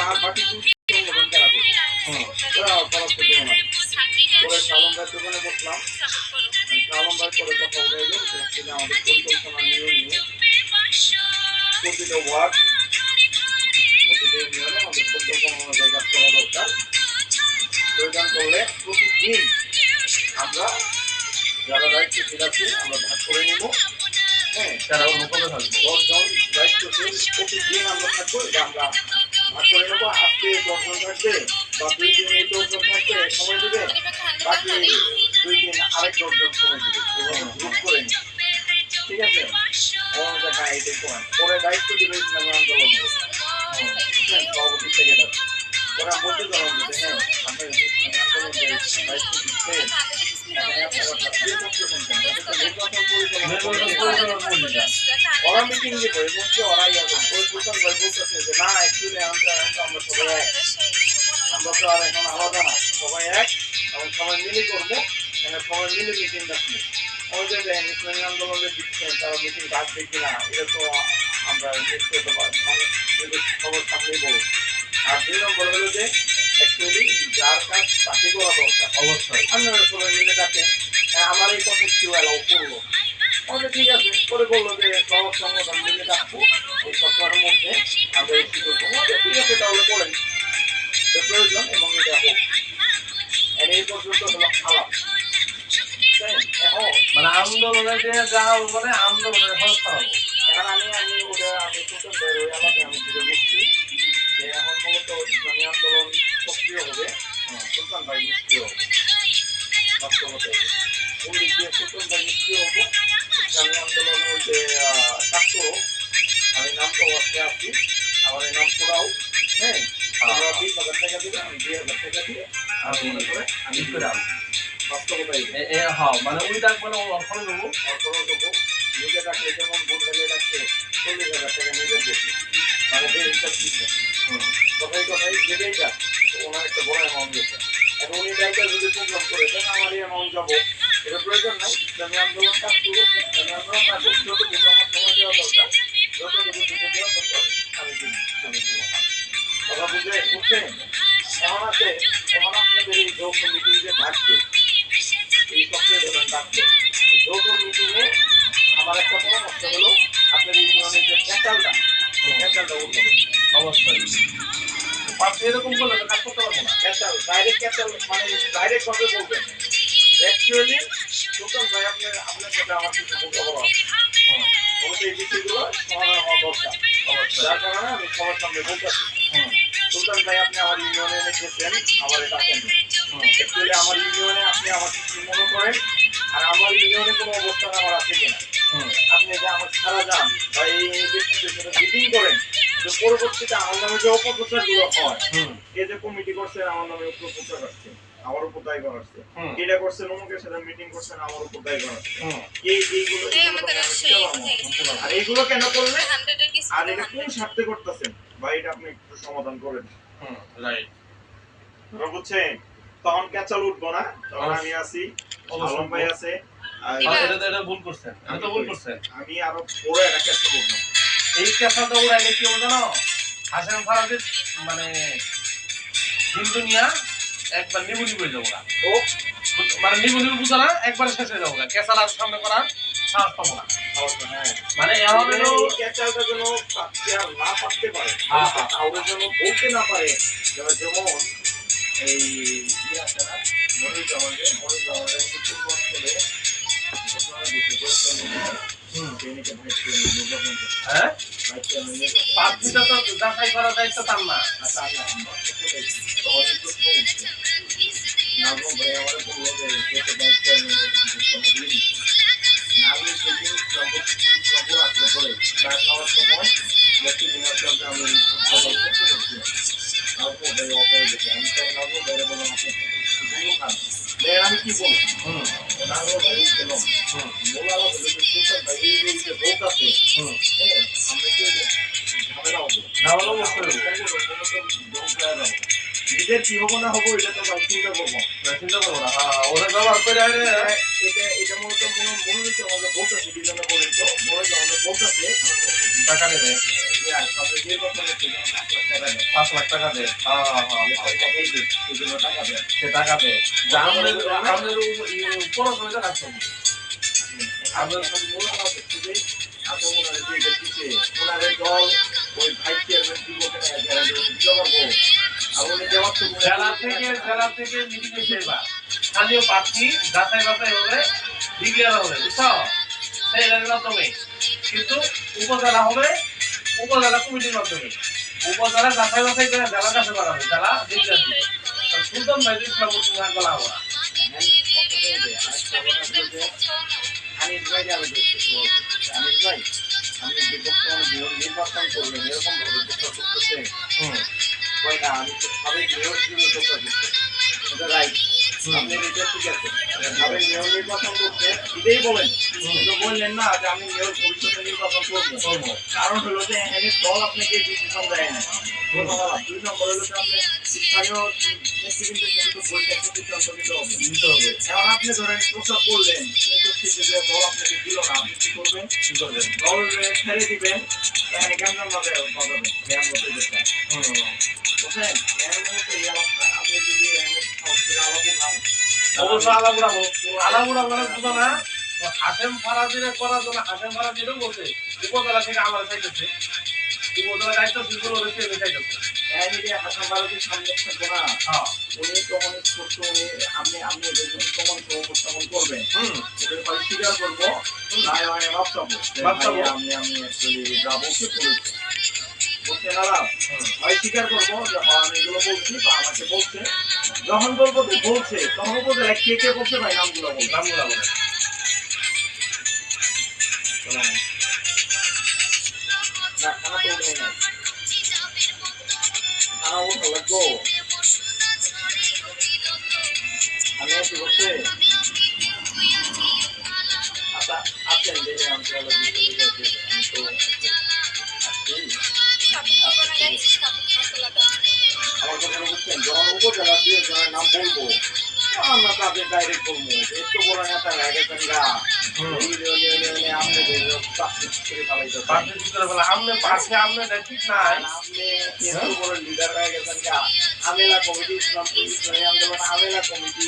দুটো অনুমোদন করা করবে ওরা তরফ থেকে ওনার পরে শালম দোকানে বসলাম পরে কথা উঠে এলো আমাদের পরিকল্পনা নিয়ে নিয়ে প্রতিটা ওয়ার্ড প্রতিটা ইউনিয়নে আমাদের পরিকল্পনা অনুযায়ী কাজ করা দরকার। প্রয়োজন করলে প্রতিদিন আমরা যারা দায়িত্বশীল আছি আমরা ভাগ করে নিব। হ্যাঁ তারা অন্য করে থাকবে দশজন দায়িত্বশীল প্রতিদিন আমরা থাকব এটা আমরা করে নেব আজকে দশজন থাকবে বা দুই দিন এই থাকবে সময় দেবে বাকি দুই দিন আরেক দশজন সময় এভাবে গ্রুপ করে ঠিক আছে ওরা দেখা এটাই করেন পরে দায়িত্ব দিবে ইসলামী আন্দোলন সভাপতি থেকে যাবে ওরা বলতে পারেন যে হ্যাঁ এই ইসলামী আন্দোলন দায়িত্ব দিচ্ছে ওরা মিটিং দিবে এবং কি ওরা ইয়া করবে ওই ভাই বলতেছে যে, না অ্যাকচুয়ালি আমরা আমরা সবাই আমরা তো আর এখন আলাদা না। সবাই এক। এবং সবাই মিলে করব। মানে সবাই মিলে মিটিং ওই যে দেখেন ইসলামী আন্দোলনে দিচ্ছেন তারা মিটিং ডাকবে কিনা, এটা তো আমরা নিশ্চয় তো পার- মানে সবার বলব। আর দুই নম্বর হলো যে অ্যাকচুয়ালি যার কাজ তাকে করা দরকার। অবশ্যই। আপনারা সবাই মিলে হ্যাঁ, আমার এই কথা কেউ অ্যালাউ করল আমাদের ঠিক আছে পরে বলল যে সব সংগঠন মিলে ডাকবো এই সপ্তাহের মধ্যে আমরা এই সুযোগ আচ্ছা, ঠিক আছে তাহলে করেন। এটা প্রয়োজন এবং এটা হোক। আর এই পর্যন্ত হলো আলাপ মানে আন্দোলনের যে যা মানে আন্দোলনের সংস্থা হবে এখন আমি আমি ওটা দুই হাজার টাকা দিয়ে আমি মনে করে আমি করে আনব। হ্যাঁ মানে ওই ডাক মানে অর্থনে দেবো অর্থনও দেবো নিজে ডাকলে যেমন ভোট হলে ডাকছে চল্লিশ হাজার টাকা নিজের বেশি মানে যে হিসাব দিচ্ছে কথাই কথাই যেটাই যাক ওনার একটা বড় উনি ডাইটা যদি প্রোগ্রাম করে আমার এই অ্যামাউন্ট যাব প্রয়োজন নাই ইসলামী আন্দোলন ইসলামী আন্দোলন আমার সময় দেওয়া দরকার যতটুকু দেওয়া দরকার আমি দিব আমি দিব এমন আছে এমন আপনাদের এই যৌথ মিটিং যে থাকছে এই ধরেন ডাকছে। এই যৌথ মিটিংয়ে আমার একটা পরামর্শ হলো আপনার ইউনিয়নের যে ক্যাটালটা ক্যাটালটা উঠবে অবশ্যই। পাশে এরকম করলে কাজ করতে পারব না। ক্যাটাল ডাইরেক্ট ক্যাটাল মানে ডাইরেক্ট কথা বলবেন। অ্যাকচুয়ালি সুতরাং ভাই আপনার আপনার সাথে আমার কিছু কথা আছে হুম, অবশ্যই এই বিষয়গুলো সমাধান হওয়া দরকার। যার কারণে আমি সবার সামনে বলতেছি হুম, সুলতান ভাই আপনি আমার ইউনিয়নে রেখেছেন আমার এটা অ্যাকচুয়ালি আমার ইউনিয়নে আপনি আমার কিছু মনে করেন আর আমার ইউনিয়নে কোনো অবস্থান আমার আছে কিনা। আপনি যে আমার সারা যান বা এই ব্যক্তিদের সাথে মিটিং করেন যে পরবর্তীতে আমার নামে যে অপপ্রচারগুলো হয় এই যে কমিটি করছেন আমার নামে অপপ্রচার আসছে আমার উপর দায় করা আসছে। হুম, এটা করছেন অমুকের সাথে মিটিং করছেন আমার উপর দায় করা আসছে এই এইগুলো। আর এইগুলো কেন করলে আর এটা কোন স্বার্থে করতেছেন? বা এটা আপনি একটু সমাধান করেন। হুম. ধরো বুঝছেন তখন ক্যাচাল উঠবো না তখন আমি আছি আলম ভাই আছে আর আর এটা তো- এটা ভুল করছেন এটা তো ভুল করছেন। আমি আরও বড় একটা ক্যাচাল উঠবো। এই কেসাটা উড়াইলে কি হবে জানো? হাসান ফারাজের মানে হিন্দু নিয়া একবার নিবু নিবু হয়ে যাব মানে নিবু নিবু বুঝো না একবার শেষ হয়ে যাব। কেসাল আর সামনে করার সাহস পাবো না। মানে মানে এই যেন না পারতে পারে হ্যাঁ। যেন বলতে না পারে যেমন এই ইয়ে আছে না মনির জামানে মনির জামানে কিছু অঞ্চলে ঘটনা ঘটেছে, ঘটনা হুম, ট্রেনিকে ভাইস চেয়ারম্যান নির্বাচন করছে। ভাইস চেয়ারম্যান নির্বাচন করছে। প্রার্থীটা তো যাচাই করার দায়িত্ব তার না আর তার না, তো অনেক প্রশ্ন উঠছে। নাজমুল ভাই আমারে বলল যে, নাগরিক সেদিন সম্পর্ক- সম্পর্ক আসলে পরে, চা খাওয়ার সময় ব্যক্তি নির্বাচনকে আমি। নাজমুল ভাই অপরে গেছে। আমি তাই নাজমুল ভাইরে বললাম, আপনি খান। আমি কি বলি? বলা হ্যাঁ, আমরা কি ঝামেলা হব? না হবে। নিজের কি হব না হব এটা তো চিন্তা করব। চিন্তা করব না। হ্যাঁ, ওরা ব্যবহার করে আরে। এটা এটা মূলত মনে মনে হচ্ছে আমাদের ভোট আছে কি জন্য বলেন তো। মনে হচ্ছে আমাদের ভোট আছে টাকা নেবে পাঁচ লাখ টাকা দে। হ্যাঁ হ্যাঁ হ্যাঁ। এই যে এই যে সেজন্য টাকা দেয় সে টাকা দে। আমাদের আমাদের পড়াশোনা কাজ করব। আমি এখন মূল দিচ্ছে ওনারে দল ওই চেয়ারম্যান দিব কিনা জেলা থেকে জেলা থেকে মিটিং এসে এবার স্থানীয় প্রার্থী যাচাই বাছাই হবে ডিক্লেয়ার হবে বুঝছ? সেই মাধ্যমে। কিন্তু উপজেলা হবে উপজেলা কমিটির মাধ্যমে। উপজেলা যাচাই বাছাই করে জেলার কাছে পাঠাবে জেলা ডিক্লেয়ার দিবে সুলতান ভাই ইসলাম মুসলিম বলা হবে। আনিস ভাই আনিস ভাই আপনি নির্বাচন করবেন এরকম ভাবে করতেছে না আমি তো মেয়র রাইট আপনি এটা ঠিক আছে। মেয়র নির্বাচন করতে। এটাই বলেন। কিন্তু বললেন না যে আমি মেয়র পরিষদে নির্বাচন করব। কারণ হলো যে এখানে দল আপনাকে ডিসিশন দেয় না। আপনি তো ধরেন প্রচার করলেন দল আপনাকে দিল না। আপনি কি করবেন? দল ছেড়ে দিবেন। এখানে কেমন ভাবে বাজাবেন মানে হাসেম ফারাজিরে করার জন্য হাসেম ফারাজিরও বলছে উপজেলা থেকে আমার চাইতেছে উপজেলা দায়িত্ব সামনে থাকব না হ্যাঁ উনি তখন স্পষ্ট উনি আপনি আপনি এদের জন্য হয় হয় আমি আমি যাব বলছে স্বীকার করব আমি এগুলো বলছি আমাকে বলছে যখন বলব যে বলছে তখন উপজেলা কে কে বলছে ভাই নামগুলো বলব নামগুলা বলে না লাগবো আমি একটু করছে জনের নাম বলব আমরা তাদের ডাইরেক্ট বলব। একটু বড় নেতা হয়ে গেছেন গা। আমেলা কমিটি ইসলাম ইসলামী আন্দোলন আমেলা কমিটি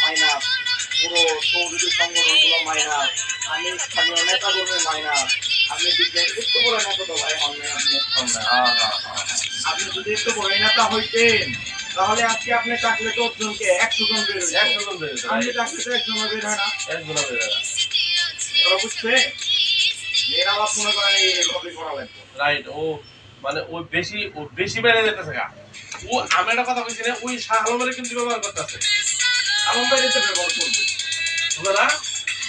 মাইনাস পুরো সৌদি সংগঠনগুলো মাইনাস আমি স্থানীয় নেতা কর্মী মাইনাস। আপনি একটু বড় নেতা তো ভাই আপনি হ্যাঁ হ্যাঁ হ্যাঁ। আপনি যদি একটু বড় নেতা হইতেন তাহলে আজকে আপনি চাকরি দশজনকে একশো জন বের হইতো। একশো জন বেড়েছে আপনি চাকরি তো একজন বের হয় না? একগুলো বেড়ে ওরা বুঝছে? মেয়েরা আবার মনে করেন এইভাবে করা লাগবে রাইট ও মানে ওই বেশি ও বেশি বেড়ে যেতেছে গা। ও আমি একটা কথা বলছি না ওই শাহ আলমের কিন্তু ব্যবহার করতেছে। আলম ভাই তো ব্যবহার করবে। বুঝলো না?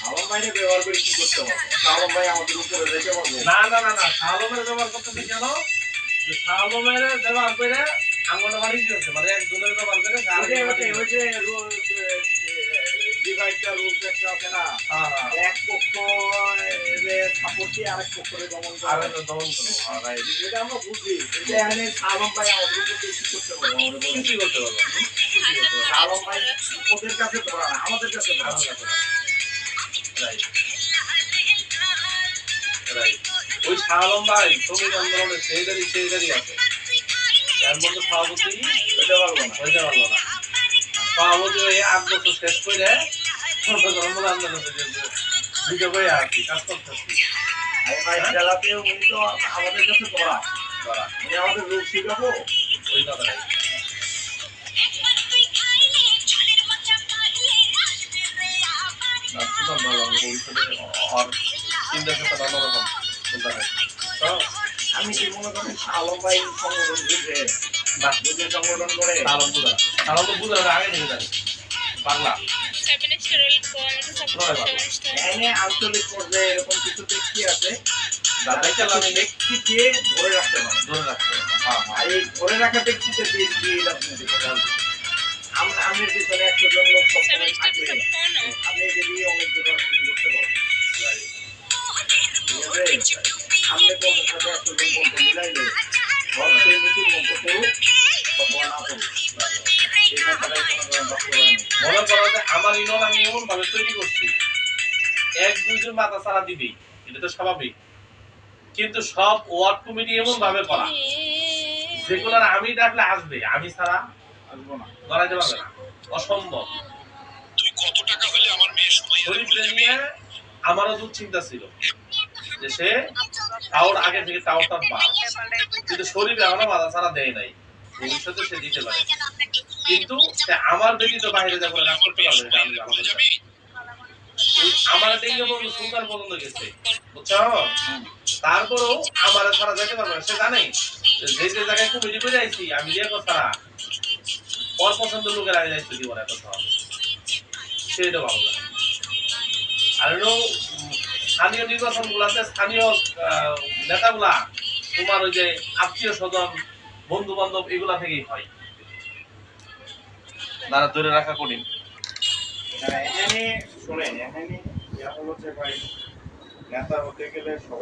আলম ভাইরে ব্যবহার করে কি করতে পারব আলম ভাই আমাদের উপরে রেখে পারব না না না না শাহ আলমের ব্যবহার করতেছে কেন? যে শাহ আলমের ব্যবহার করে দিয়েছে মানে একজনের ব্যবহার করে ডিভাইডটা রুলস একটা আছে না হ্যাঁ হ্যাঁ এক পক্ষ সাপোর্ট দিয়ে আরেক পক্ষরে দমন করে দমন হ্যাঁ এটা আমরা বুঝি এটা এখানে আলম ভাই আমাদের উপরে কি করতে পারব আমাদের বলেন। করতে পারব না। করতে পারব না। আলম ভাই ওদের কাছে ধরা না আমাদের কাছে ধরা। Right. Right. ওই শাহ আলম ভাই আন্দোলনের সেইদারি সেইদারি আছে এর মধ্যে সভাপতি হইতে পারব না হইতে পারল না। সভাপতি হয়ে আট বছর শেষ করে ধর্ম আন্দোলন দিকে বই আর কি কাজ করতেছি আরে ভাই জেলাতে উনি তো আমাদের কাছে ধরা করা আমাদের রূপ শিখাবো? ওই কথাটাই চিন্তা করতে অন্যরকম চিন্তা তো আমি কি মনে করেন আলম ভাই সংগঠন বুঝে না বুঝে সংগঠন করে তালম বুঝা তালম তো বুঝা আগে থেকে জানি বাংলা। এনে আঞ্চলিক পর্যায়ে এরকম কিছু ব্যক্তি আছে ব্যক্তিকে ধরে রাখতে পারে। ধরে রাখতে হবে। হ্যাঁ হ্যাঁ। আর এই ধরে রাখা ব্যক্তিতে আমরা আমি পিছনে একশো জন লোক আপনি যদি অনেক করতে পারেন মনে করো যে আমার আমি এমন ভাবে তৈরি করছি এক দুইজন মাথা ছাড়া দিবেই এটা তো স্বাভাবিক কিন্তু সব ওয়ার্ড কমিটি এমন ভাবে করা। যেগুলোর আমি ডাকলে আসবে আমি ছাড়া আসব না পারবে না। অসম্ভব। শরীফকে নিয়ে আমারও দুশ্চিন্তা ছিল। যে সে টাওয়ার আগে থেকে টাওয়ারটা পা কিন্তু শরীফ এখনও বাধা ছাড়া দেয় নাই। ভবিষ্যতে সে দিতে পারে। কিন্তু সে আমার ব্যতীত বাইরে যাব কাজ করতে পারবে, এটা আমি জানি। আমার দিকে বলব সুলতান পর্যন্ত গেছে। বুঝছ? তারপরেও আমার ছাড়া যেতে পারবে সে জানে। যে যে জায়গায় কমিটি করে আইছি, আমি যে কথা ওর পছন্দ লোকের আগে যাইতে দিব কথা সেটা ভালো লাগে আর স্থানীয় নির্বাচন গুলাতে স্থানীয় আহ, নেতাগুলা তোমার ওই যে আত্মীয় স্বজন বন্ধু বান্ধব এগুলা থেকেই হয়। তারা ধরে রাখা কঠিন। হ্যাঁ এখানে শোনেন এখানে হলো যে ভাই নেতা হতে গেলে